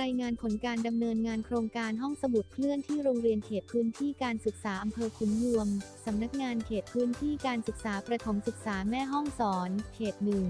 รายงานผลการดำเนินงานโครงการห้องสมุดเคลื่อนที่โรงเรียนเขตพื้นที่การศึกษาอำเภอขุนยวม สำนักงานเขตพื้นที่การศึกษาประถมศึกษาแม่ห้องสอน เขตหนึ่ง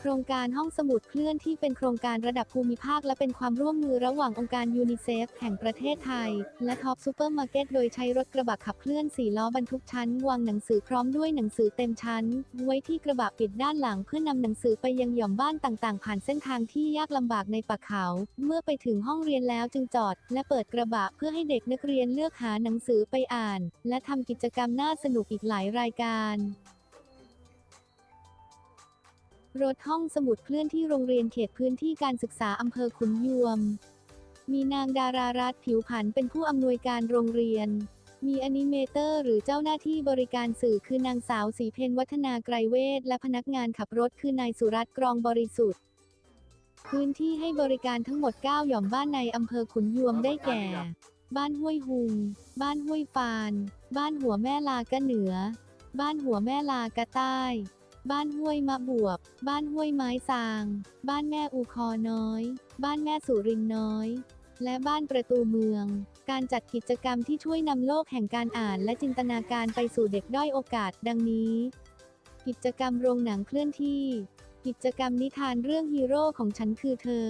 โครงการห้องสมุดเคลื่อนที่เป็นโครงการระดับภูมิภาค และเป็นความร่วมมือระหว่างองค์การยูนิเซฟแห่งประเทศไทย และท็อปซูเปอร์มาร์เก็ตโดยใช้รถกระบะขับเคลื่อน4ล้อบรรทุกชั้น วางหนังสือพร้อมด้วยหนังสือเต็มชั้น ไว้ที่กระบะปิดด้านหลังเพื่อนำหนังสือไปยังหย่อมบ้านต่างๆ ผ่านเส้นทางที่ยากลำบากในป่าเขา เมื่อไปถึงห้องเรียนแล้วจึงจอด และเปิดกระบะเพื่อให้เด็กนักเรียนเลือกหาหนังสือไปอ่าน และทำกิจกรรมน่าสนุกอีกหลายรายการ รถห้องสมุดเคลื่อนที่โรงเรียนเขตพื้นที่การศึกษาอำเภอขุนยวม มีนางดารารัตน์ผิวผันเป็นผู้อำนวยการโรงเรียน มีอนิเมเตอร์หรือเจ้าหน้าที่บริการสื่อคือนางสาวสีเพนวัฒนาไกรเวทและพนักงานขับรถคือนายสุรัตน์กรองบริสุทธิ์ พื้นที่ให้บริการทั้งหมด 9 หย่อมบ้านในอำเภอขุนยวมได้แก่ บ้านห้วยหุง บ้านห้วยฟาน บ้านหัวแม่ลากะเหนือ บ้านหัวแม่ลากะใต้ บ้านห้วยมะบวบ บ้านห้วยไม้ซาง บ้านแม่อูคอน้อย บ้านแม่สุรินน้อย และบ้านประตูเมือง การจัดกิจกรรมที่ช่วยนำโลกแห่งการอ่านและจินตนาการไปสู่เด็กด้อยโอกาสดังนี้ กิจกรรมโรงหนังเคลื่อนที่ กิจกรรมนิทานเรื่องฮีโร่ของฉันคือเธอ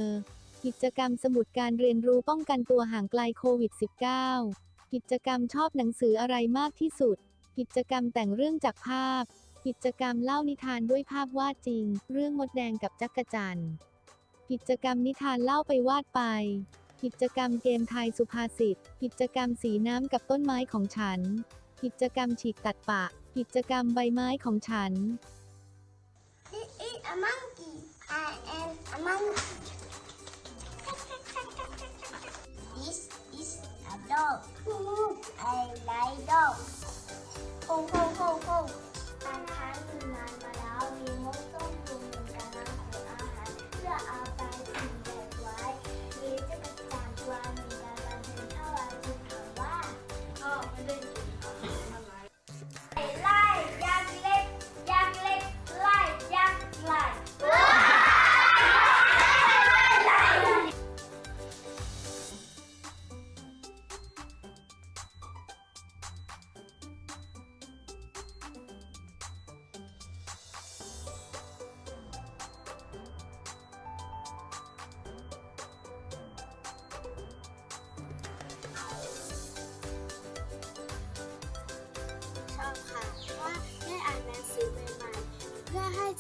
กิจกรรมสมุดการเรียนรู้ป้องกันตัวห่างไกลโควิด -19 กิจกรรมชอบหนังสืออะไรมากที่สุด กิจกรรมแต่งเรื่องจากภาพ กิจกรรมเล่านิทานด้วยภาพวาดจริง เรื่องมดแดงกับจักรจันทร์กิจกรรมนิทานเล่าไปวาดไป กิจกรรมเกมทายสุภาษิต กิจกรรมสีน้ำกับต้นไม้ของฉัน กิจกรรมฉีกตัดปะ กิจกรรมใบไม้ของฉัน This is a monkey. I am a monkey. This is a dog. I like dog. โรั้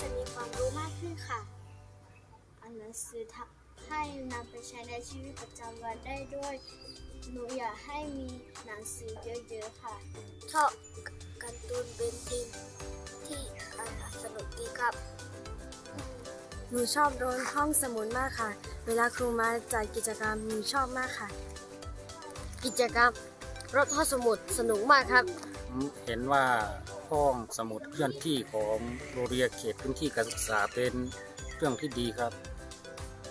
จะมีความรู้มากขึ้นค่ะอ่านหนังสือทำให้นำไปใช้ในชีวิตประจำวันได้ด้วย หนูอยากให้มีหนังสือเยอะๆค่ะชอบการ์ตูนเบนเทนที่อ่านสนุกดีครับ หนูชอบโดนห้องสมุดมากค่ะ เวลาครูมาจัดกิจกรรมหนูชอบมากค่ะ กิจกรรมรถห้องสมุดสนุกมากครับผมเห็นว่า ห้องสมุดเคลื่อนที่ของโรงเรียนเขตพื้นที่การศึกษาเป็นเรื่องที่ดีครับ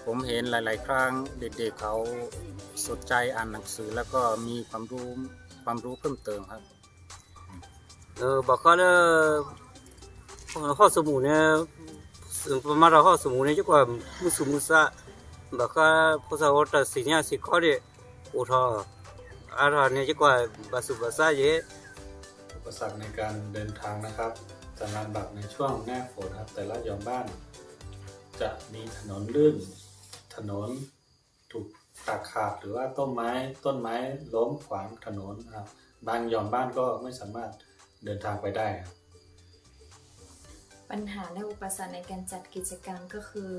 ผมเห็นหลาย ๆ ครั้งเด็กๆเขาสนใจอ่านหนังสือแล้วก็มีความรู้ความรู้เพิ่มเติมครับ เออบอกก็เลยห้องสมุดเนี่ยประมาณห้องสมุดเนี่ยจะกว่ามือสุมุสะบอกก็ภาษาอังกฤษเนี่ยสี่ข้อเดียวอุทธรอาราเนี่ยจะกว่าบาสุบาษาเยอะ ปสรรคในการเดินทางนะครับจะลำบากในช่วงหน้าฝนครับ แต่ละยอมบ้าน จะมีถนนลื่น ถนนถูกตัดขาดหรือว่าต้นไม้ต้นไม้ล้มขวางถนนครับบางยอมบ้านก็ไม่สามารถเดินทางไปได้ครับปัญหาและอุปสรรคในการจัดกิจกรรมก็คือ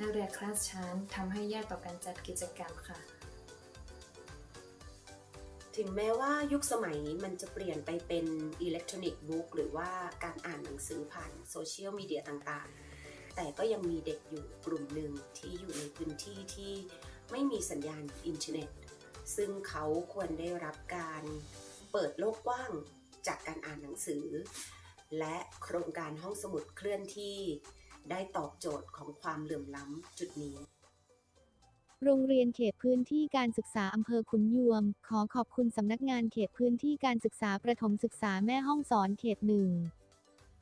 นักเรียนคลาสชั้นทำให้ยากต่อการจัดกิจกรรมค่ะ ถึงแม้ว่ายุคสมัยมันจะเปลี่ยนไปเป็นอิเล็กทรอนิกส์บุ๊กหรือว่าการอ่านหนังสือผ่านโซเชียลมีเดียต่างๆ แต่ก็ยังมีเด็กอยู่กลุ่มหนึ่งที่อยู่ในพื้นที่ที่ไม่มีสัญญาณอินเทอร์เน็ต ซึ่งเขาควรได้รับการเปิดโลกกว้างจากการอ่านหนังสือ และโครงการห้องสมุดเคลื่อนที่ได้ตอบโจทย์ของความเหลื่อมล้ำจุดนี้ โรงเรียนเขตพื้นที่การศึกษาอำเภอขุนยวม ขอขอบคุณสำนักงานเขตพื้นที่การศึกษาประถมศึกษาแม่ห้องสอนเขตหนึ่ง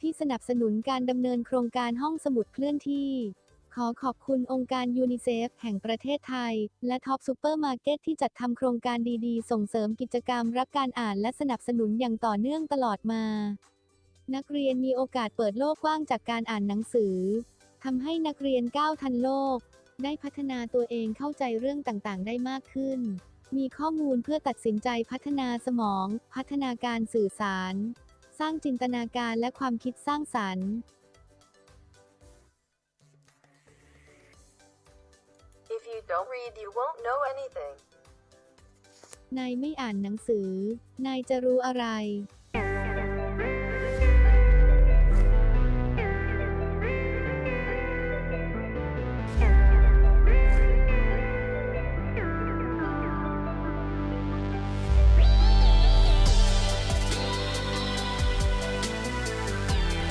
ที่สนับสนุนการดำเนินโครงการห้องสมุดเคลื่อนที่ ขอขอบคุณองค์การยูนิเซฟแห่งประเทศไทย และท็อปซูเปอร์มาร์เก็ตที่จัดทำโครงการดีๆ ส่งเสริมกิจกรรมรักการอ่านและสนับสนุนอย่างต่อเนื่องตลอดมา นักเรียนมีโอกาสเปิดโลกกว้างจากการอ่านหนังสือทำให้นักเรียนก้าวทันโลก ได้พัฒนาตัวเองเข้าใจเรื่องต่างๆ ได้มากขึ้น มีข้อมูลเพื่อตัดสินใจพัฒนาสมอง พัฒนาการสื่อสาร สร้างจินตนาการและความคิดสร้างสรรค์ If you don't read, you won't know anything. นายไม่อ่านหนังสือ นายจะรู้อะไร